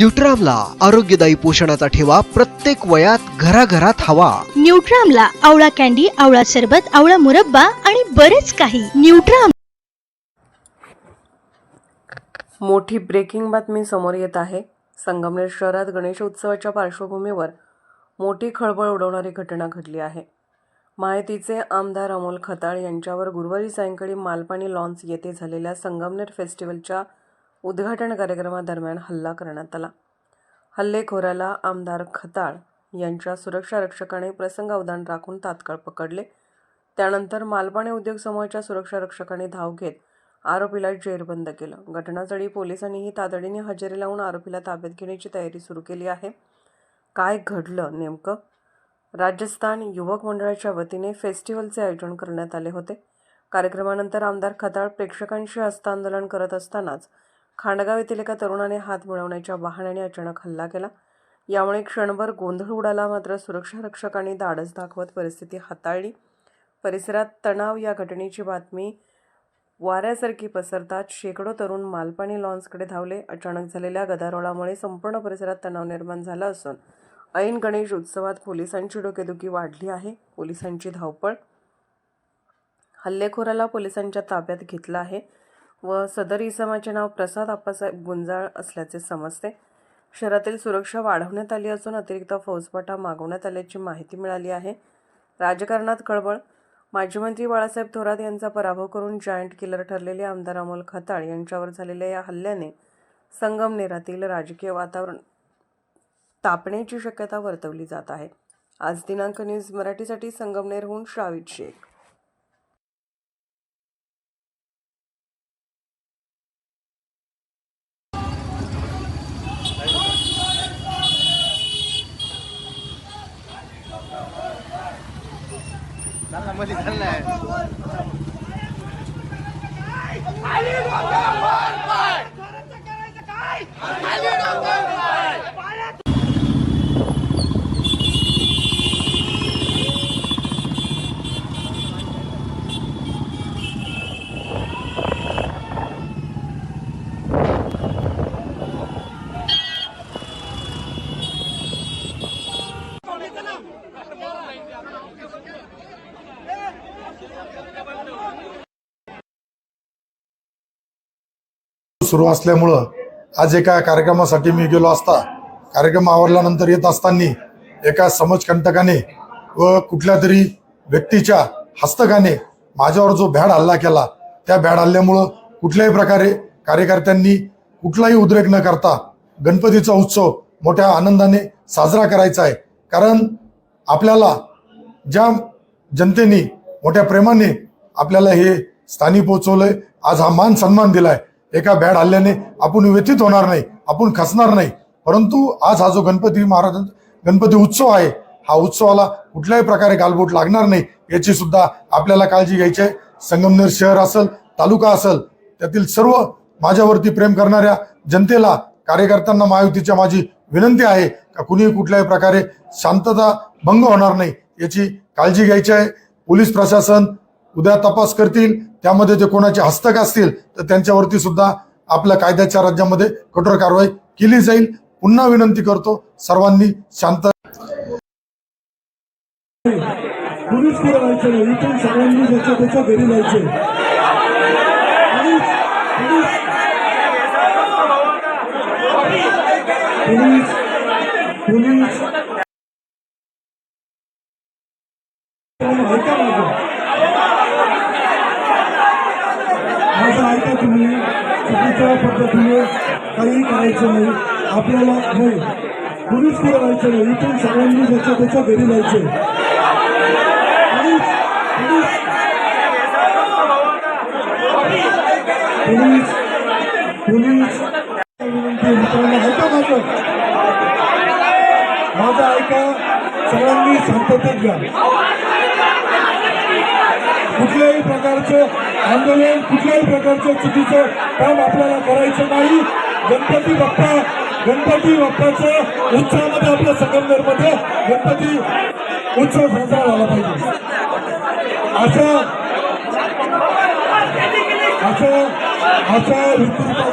न्यूट्रामला आरोग्यदायी पोषणाचा ठेवा प्रत्येक वयात घराघरात हवा. न्यूट्रामला आवळा कॅन्डी आवळा सरबत आवळा मुरब्बा आणि बरेच काही. न्यूट्राम मोठी ब्रेकिंग बातमी समोर येत आहे. संगमनेर शहरात गणेश उत्सवाच्या पार्श्वभूमीवर मोठी खळबळ उडवणारी घटना घडली आहे. माहितीचे आमदार अमोल खताळ यांच्यावर गुरुवारी सायंकाळी मालपाणी लॉन्स येथे झालेल्या संगमनेर फेस्टिवलच्या उद्घाटन कार्यक्रमादरम्यान हल्ला करण्यात आला. हल्लेखोराला आमदार खताळ यांच्या सुरक्षा रक्षकाने प्रसंगावधान राखून तात्काळ पकडले. त्यानंतर मालपाणी उद्योग समूहाच्या सुरक्षा रक्षकाने धाव घेत आरोपीला जेरबंद केलं. घटनास्थळी पोलिसांनीही तातडीने हजेरी लावून आरोपीला ताब्यात घेण्याची तयारी सुरू केली आहे. काय घडलं नेमकं? राजस्थान युवक मंडळाच्या वतीने फेस्टिवलचे आयोजन करण्यात आले होते. कार्यक्रमानंतर आमदार खताळ प्रेक्षकांशी हस्तांदोलन करत असतानाच खांडगाव येथील एका तरुणाने हात मिळवण्याच्या वाहनाने अचानक हल्ला केला. यामुळे क्षणभर गोंधळ उडाला मात्र सुरक्षा रक्षकांनी धाडस दाखवत परिस्थिती हाताळली. परिसरात तणाव या घटनेची बातमी वाऱ्यासारखी पसरतात. शेकडो तरुण मालपाणी लॉन्सकडे धावले. अचानक झालेल्या गदारोळामुळे संपूर्ण परिसरात तणाव निर्माण झाला असून ऐन गणेश उत्सवात पोलिसांची डोकेदुखी वाढली आहे. पोलिसांची धावपळ. हल्लेखोराला पोलिसांच्या ताब्यात घेतलं आहे. व सदर इसमाचे नाव प्रसाद आप्पासाहेब गुंजाळ असल्याचे समजते. शहरातील सुरक्षा वाढवण्यात आली असून अतिरिक्त फौजपाठा मागवण्यात आल्याची माहिती मिळाली आहे. राजकारणात खळबळ. माजी मंत्री बाळासाहेब थोरात यांचा पराभव करून जायंट किलर ठरलेले आमदार अमोल खताळ यांच्यावर झालेल्या या हल्ल्याने संगमनेरातील राजकीय वातावरण तापण्याची शक्यता वर्तवली जात आहे. आज दिनांक न्यूज मराठीसाठी संगमनेरहून श्रावित Shaikh. đánh là mới đi đánh nè सुरू असल्यामुळं आज एका कार्यक्रमासाठी मी गेलो असता. कार्यक्रम आवरल्यानंतर येत असताना एका समाजकंटकाने व कुठल्या तरी व्यक्तीच्या हस्तकाने माझ्यावर जो भ्याड हल्ला केला त्या भ्याड हल्ल्यामुळं कुठल्याही प्रकारे कार्यकर्त्यांनी कुठलाही उद्रेक न करता गणपतीचा उत्सव मोठ्या आनंदाने साजरा करायचा आहे. कारण आपल्याला ज्या जनतेने मोठ्या प्रेमाने आपल्याला हे स्थानी पोहोचवलंय आज हा मान सन्मान दिलाय. एका बॅड हल्ल्याने आपण व्यथित होणार नाही आपण खचणार नाही. परंतु आज हा जो गणपती महाराज गणपती उत्सव आहे हा उत्सवाला कुठल्याही प्रकारे गालबोट लागणार नाही याची सुद्धा आपल्याला काळजी घ्यायची आहे. संगमनेर शहर असेल तालुका असेल त्यातील सर्व माझ्यावरती प्रेम करणाऱ्या जनतेला कार्यकर्त्यांना महायुतीच्या माझी विनंती आहे का कुणीही कुठल्याही प्रकारे शांतता भंग होणार नाही याची काळजी घ्यायची आहे. पोलीस प्रशासन उद्या तपास करतील त्यामध्ये ते कोणाचे हस्तक असतील तर त्यांच्यावरती सुद्धा आपल्या कायद्याच्या राज्यामध्ये कठोर कारवाई केली जाईल. पुन्हा विनंती करतो सर्वांनी शांत कुणीच पुढे नाही इथून सगळ्यांनी ज्याच्या त्याच्या घरी जायचे. ऐका माझं पद्धतीने काही करायचं नाही आपल्याला नाही कुणीच पुढे जायचं नाही इथून सगळ्यांनी ज्याच्या त्याच्या घरी जायचे कुणीच कुणीच कुणीच विनंती आहे मित्रांनो ऐका माझं माझं ऐका सगळ्यांनी शांततेत घ्या कुठल्याही प्रकारचं आंदोलन कुठल्याही प्रकारचं चुकीचं काम आपल्याला करायचं नाही गणपती बाप्पा गणपती बाप्पाचं उत्सवामध्ये आपल्या संगमनेरमध्ये गणपती उत्सव साजरा झाला पाहिजे असं असं अशा